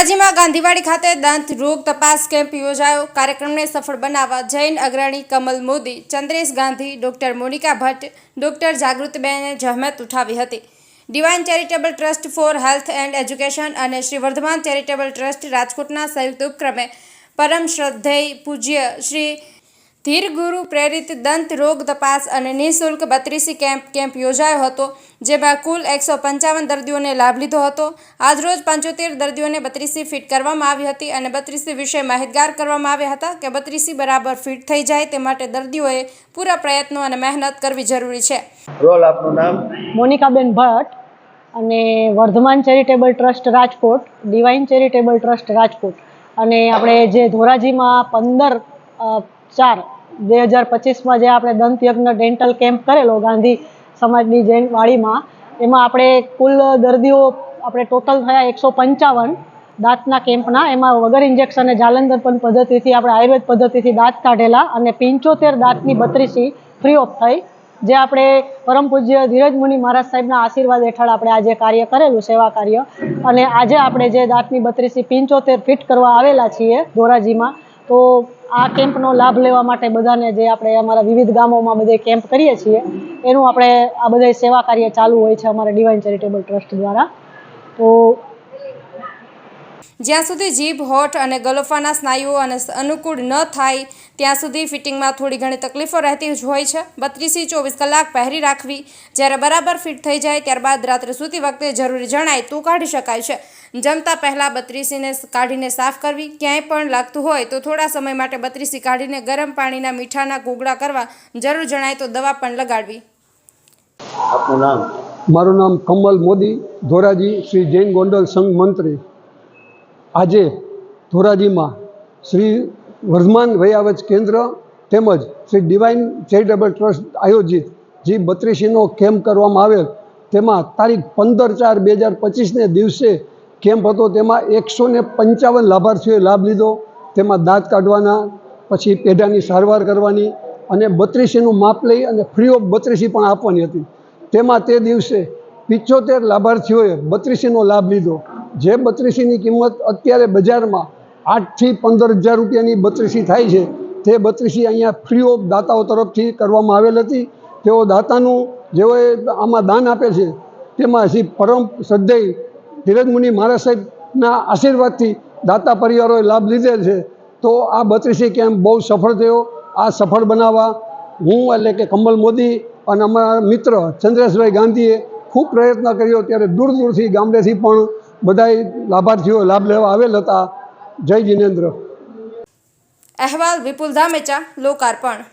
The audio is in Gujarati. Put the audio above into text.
ધોરાજીમાં ગાંધીવાડી ખાતે દંત રોગ તપાસ કેમ્પ યોજાયો. કાર્યક્રમને સફળ બનાવવા જૈન અગ્રણી કમલ મોદી, ચંદ્રેશ ગાંધી, ડોક્ટર મોનિકા ભટ્ટ, ડોક્ટર જાગૃતબેને જહેમત ઉઠાવી હતી. Divine charitable trust for health and education અને શ્રી વર્ધમાન ચેરિટેબલ ટ્રસ્ટ રાજકોટના સંયુક્ત ઉપક્રમે પરમ શ્રદ્ધેય પૂજ્ય શ્રી ધીર ગુરુ પ્રેરિત દંત રોગ તપાસ અને નિઃશુલ્ક બત્રીસી કેમ્પ કેમ્પ યોજાયો હતો જેમાં કુલ એકસો પંચાવન દર્દીઓને લાભ લીધો હતો. આજરોજ પંચોતેર દર્દીઓને બત્રીસી ફિટ કરવામાં આવી હતી અને બત્રીસી વિશે માહિતગાર કરવામાં આવ્યા હતા કે બત્રીસી બરાબર ફિટ થઈ જાય તે માટે દર્દીઓએ પૂરા પ્રયત્નો અને મહેનત કરવી જરૂરી છે. રોલ આપનું નામ? મોનિકાબેન ભટ્ટ અને Vardhman charitable trust Rajkot divine charitable trust Rajkot. અને આપણે જે ધોરાજીમાં પંદર ચાર, બે હજાર પચીસમાં જે આપણે દંતયજ્ઞ ડેન્ટલ કેમ્પ કરેલો ગાંધી સમાજની જૈન વાડીમાં, એમાં આપણે કુલ દર્દીઓ આપણે ટોટલ થયા એકસો પંચાવન દાંતના કેમ્પના. એમાં વગર ઇન્જેક્શન જાલંધર પણ પદ્ધતિથી આપણે આયુર્વેદ પદ્ધતિથી દાંત કાઢેલા અને પંચોતેર દાંતની બત્રીસી ફ્રી ઓફ થઈ. જે આપણે પરમ પૂજ્ય ધીરજ મુનિ મહારાજ સાહેબના આશીર્વાદ હેઠળ આપણે આજે કાર્ય કરેલું, સેવા કાર્ય. અને આજે આપણે જે દાંતની બત્રીસી પંચોતેર ફિટ કરવા આવેલા છીએ ધોરાજીમાં તો આ કેમ્પનો લાભ લેવા માટે બધાને જે આપણે અમારા વિવિધ ગામોમાં બધે કેમ્પ કરીએ છીએ, એનું આપણે આ બધા સેવા કાર્ય ચાલુ હોય છે અમારા ડિવાઇન ચેરિટેબલ ટ્રસ્ટ દ્વારા. તો જ્યાં સુધી જીભ, હોઠ અને ગલોફાના સ્નાયુઓ અને અનુકૂળ ન થાય ત્યાં સુધી ફિટિંગમાં થોડી ઘણી તકલીફો રહેતી જ હોય છે. બત્રીસી ચોવીસ કલાક પહેરી રાખવી. જ્યારે બરાબર ફિટ થઈ જાય ત્યારબાદ રાત્રે સૂતી વખતે જરૂરી જણાય તો કાઢી શકાય છે. જમતા પહેલાં બત્રીસીને કાઢીને સાફ કરવી. ક્યાંય પણ લાગતું હોય તો થોડા સમય માટે બત્રીસી કાઢીને ગરમ પાણીના મીઠાના કોગળા કરવા જરૂર જણાય તો દવા પણ લગાડવી. આપનું નામ? મારું નામ કમલ મોદી. ધોરાજી શ્રી જૈન ગોંડલ સંઘ મંત્રી. આજે ધોરાજીમાં શ્રી વર્ધમાન વયાવચ કેન્દ્ર તેમજ શ્રી ડિવાઇન ચેરિટેબલ ટ્રસ્ટ આયોજિત જે બત્રીસીનો કેમ્પ કરવામાં આવેલ, તેમાં તારીખ પંદર ચાર બે હજાર પચીસને દિવસે કેમ્પ હતો. તેમાં એકસો ને પંચાવન લાભાર્થીઓએ લાભ લીધો. તેમાં દાંત કાઢવાના, પછી પેઢાની સારવાર કરવાની અને બત્રીસીનું માપ લઈ અને ફ્રી ઓફ બત્રીસી પણ આપવાની હતી. તેમાં તે દિવસે પિચોતેર લાભાર્થીઓએ બત્રીસીનો લાભ લીધો. જે બત્રીસીની કિંમત અત્યારે બજારમાં આઠથી પંદર હજાર રૂપિયાની બત્રીસી થાય છે. તે બત્રીસી અહીંયા ફ્રી ઓફ દાતાઓ તરફથી કરવામાં આવેલ હતી. તેઓ દાતાનું જેઓએ આમાં દાન આપે છે, તેમાં શ્રી પરમ શ્રદ્ધેય ધીરજમુનિ મહારાજ સાહેબના આશીર્વાદથી દાતા પરિવારોએ લાભ લીધેલ છે. તો આ બત્રીસી કેમ્પ બહુ સફળ થયો. આ સફળ બનાવવા હું એટલે કે કમલ મોદી અને અમારા મિત્ર ચંદ્રેશભાઈ ગાંધીએ ખૂબ પ્રયત્ન કર્યો. ત્યારે દૂર દૂરથી ગામડેથી પણ બધાય લાભાર્થીઓ લાભ લેવા આવેલ હતા. જય જિનેન્દ્ર. અહેવાલ વિપુલ ધામેચા લોકાર્પણ.